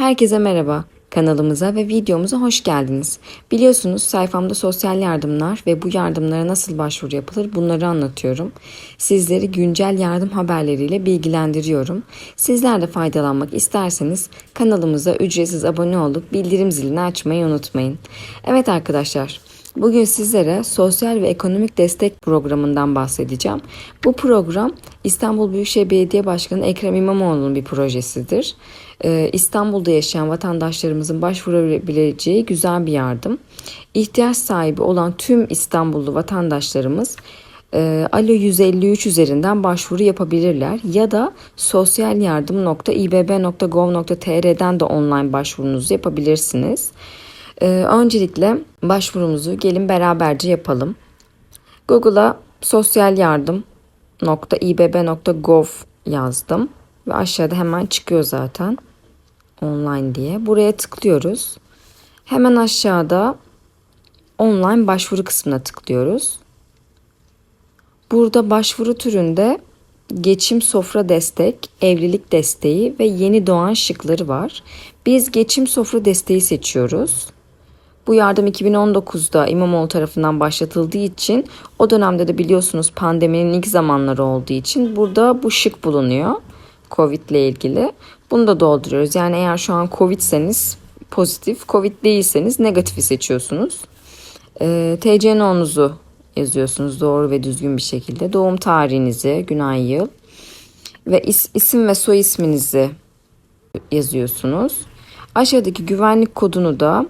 Herkese merhaba. Kanalımıza ve videomuza hoş geldiniz. Biliyorsunuz sayfamda sosyal yardımlar ve bu yardımlara nasıl başvuru yapılır bunları anlatıyorum. Sizleri güncel yardım haberleriyle bilgilendiriyorum. Sizler de faydalanmak isterseniz kanalımıza ücretsiz abone olup bildirim zilini açmayı unutmayın. Evet arkadaşlar, Bugün sizlere sosyal ve ekonomik destek programından bahsedeceğim. Bu program İstanbul Büyükşehir Belediye Başkanı Ekrem İmamoğlu'nun bir projesidir. Ee, İstanbul'da yaşayan vatandaşlarımızın başvurabileceği güzel bir yardım. İhtiyaç sahibi olan tüm İstanbullu vatandaşlarımız e, Alo 153 üzerinden başvuru yapabilirler ya da sosyalyardım.ibb.gov.tr'den de online başvurunuzu yapabilirsiniz. Ee, öncelikle başvurumuzu gelin beraberce yapalım. Google'a sosyalyardım.ibb.gov yazdım ve aşağıda hemen çıkıyor zaten online diye. Buraya tıklıyoruz. Hemen aşağıda online başvuru kısmına tıklıyoruz. Burada başvuru türünde geçim sofra destek, evlilik desteği ve yeni doğan şıkları var. Biz geçim sofra desteği seçiyoruz. Bu yardım 2019'da İmamoğlu tarafından başlatıldığı için o dönemde de biliyorsunuz pandeminin ilk zamanları olduğu için burada bu şık bulunuyor. Covid ile ilgili. Bunu da dolduruyoruz. Yani eğer şu an Covid'seniz pozitif, Covid değilseniz negatifi seçiyorsunuz. E, TCNO'nuzu yazıyorsunuz doğru ve düzgün bir şekilde. Doğum tarihinizi, gün ay yıl ve is, isim ve soy isminizi yazıyorsunuz. Aşağıdaki güvenlik kodunu da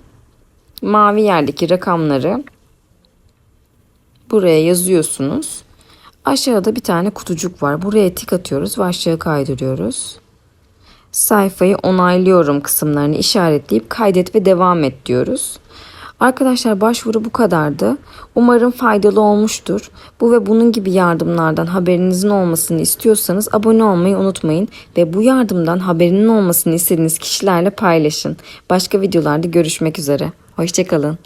mavi yerdeki rakamları buraya yazıyorsunuz. Aşağıda bir tane kutucuk var. Buraya tik atıyoruz ve aşağı kaydırıyoruz. Sayfayı onaylıyorum kısımlarını işaretleyip kaydet ve devam et diyoruz. Arkadaşlar başvuru bu kadardı. Umarım faydalı olmuştur. Bu ve bunun gibi yardımlardan haberinizin olmasını istiyorsanız abone olmayı unutmayın ve bu yardımdan haberinin olmasını istediğiniz kişilerle paylaşın. Başka videolarda görüşmek üzere. Hoşçakalın.